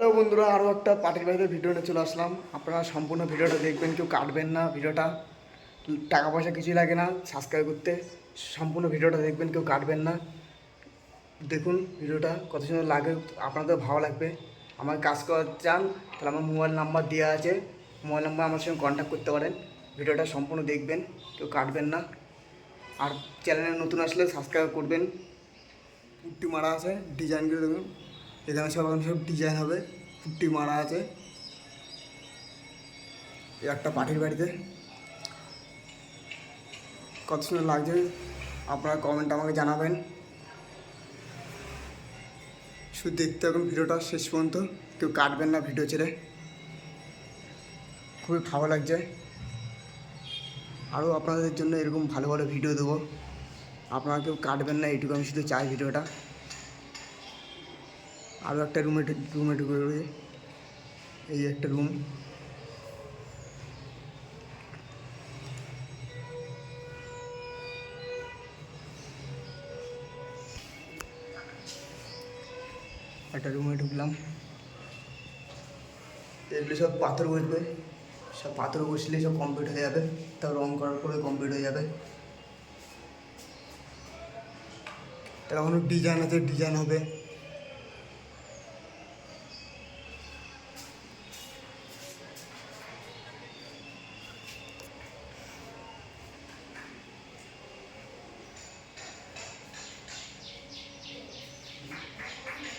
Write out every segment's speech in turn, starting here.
বন্ধুরা আরও একটা পার্টির বাড়িতে ভিডিও নিয়ে চলে আসলাম। আপনারা সম্পূর্ণ ভিডিওটা দেখবেন, কেউ কাটবেন না ভিডিওটা। টাকা পয়সা কিছুই লাগে না সাবস্ক্রাইব করতে। সম্পূর্ণ ভিডিওটা দেখবেন, কেউ কাটবেন না। দেখুন ভিডিওটা কত সুন্দর লাগে, আপনাদের ভালো লাগবে। আমার কাজ করতে চান, তাহলে আমার মোবাইল নাম্বার দেওয়া আছে। মোবাইল নাম্বার আমার সঙ্গে কন্ট্যাক্ট করতে পারেন। ভিডিওটা সম্পূর্ণ দেখবেন, কেউ কাটবেন না। আর চ্যানেলে নতুন আসলে সাবস্ক্রাইব করবেন। পুট্টি মারা আছে ডিজাইনগুলো দেখুন এখানে সব সব ডিজাইন হবে, পুট্টি মারা আছে। এই একটা পার্টির বাড়িতে। কত সুন্দর লাগছে, আপনারা কমেন্ট আমাকে জানাবেন। শুধু দেখতে এখন ভিডিওটা শেষ পর্যন্ত, কেউ কাটবেন না ভিডিও ছেড়ে। খুবই ভালো লাগছে। আরও আপনাদের জন্য এরকম ভালো ভালো ভিডিও দেবো। আপনারা কেউ কাটবেন না, এইটুকু আমি শুধু চাই ভিডিওটা আরও একটা রুমে রুমে ঢুকে রয়েছে। এই একটা রুম। একটা রুমে ঢুকলাম। এগুলো সব পাথর বসবে। সব পাথর বসলে সব কমপ্লিট হয়ে যাবে। তারপর রং করার পরে কমপ্লিট হয়ে যাবে। তার এখনও ডিজাইন আছে ডিজাইন হবে।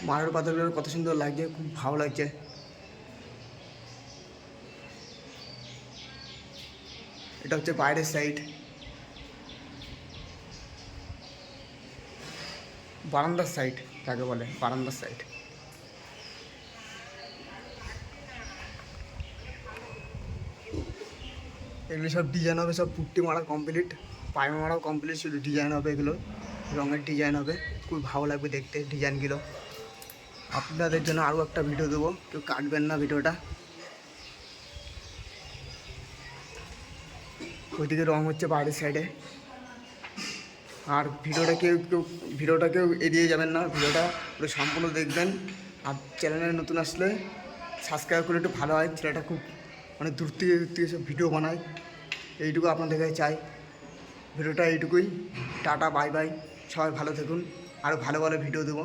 মারের পাথরগুলো কত সুন্দর লাগছে, খুব ভালো লাগছে। এটা হচ্ছে বাইরের সাইড বারান্দার সাইড যাকে বলে, বারান্দার সাইড এগুলো সব ডিজাইন হবে, সব পুট্টি মারা কমপ্লিট পায়মা মারাও কমপ্লিট শুধু ডিজাইন হবে এগুলো। রঙের ডিজাইন হবে খুব ভালো লাগবে দেখতে ডিজাইনগুলো আপনাদের জন্য আরও একটা ভিডিও দেবো, কেউ কাটবেন না ভিডিওটা ওইদিকে রং হচ্ছে বাইরের সাইডে আর ভিডিওটা কেউ কেউ ভিডিওটা কেউ এড়িয়ে যাবেন না ভিডিওটা পুরো সম্পূর্ণ দেখবেন। আর চ্যানেলে নতুন আসলে সাবস্ক্রাইব করলে একটু ভালো হয়, ছেলেটা খুব মানে দূর থেকে দূর থেকে সব ভিডিও বানায়। এইটুকু আপনাদের কাছে চাই। ভিডিওটা এইটুকুই। টাটা বাই বাই সবাই ভালো থাকুন। আরও ভালো ভালো ভিডিও দেবো।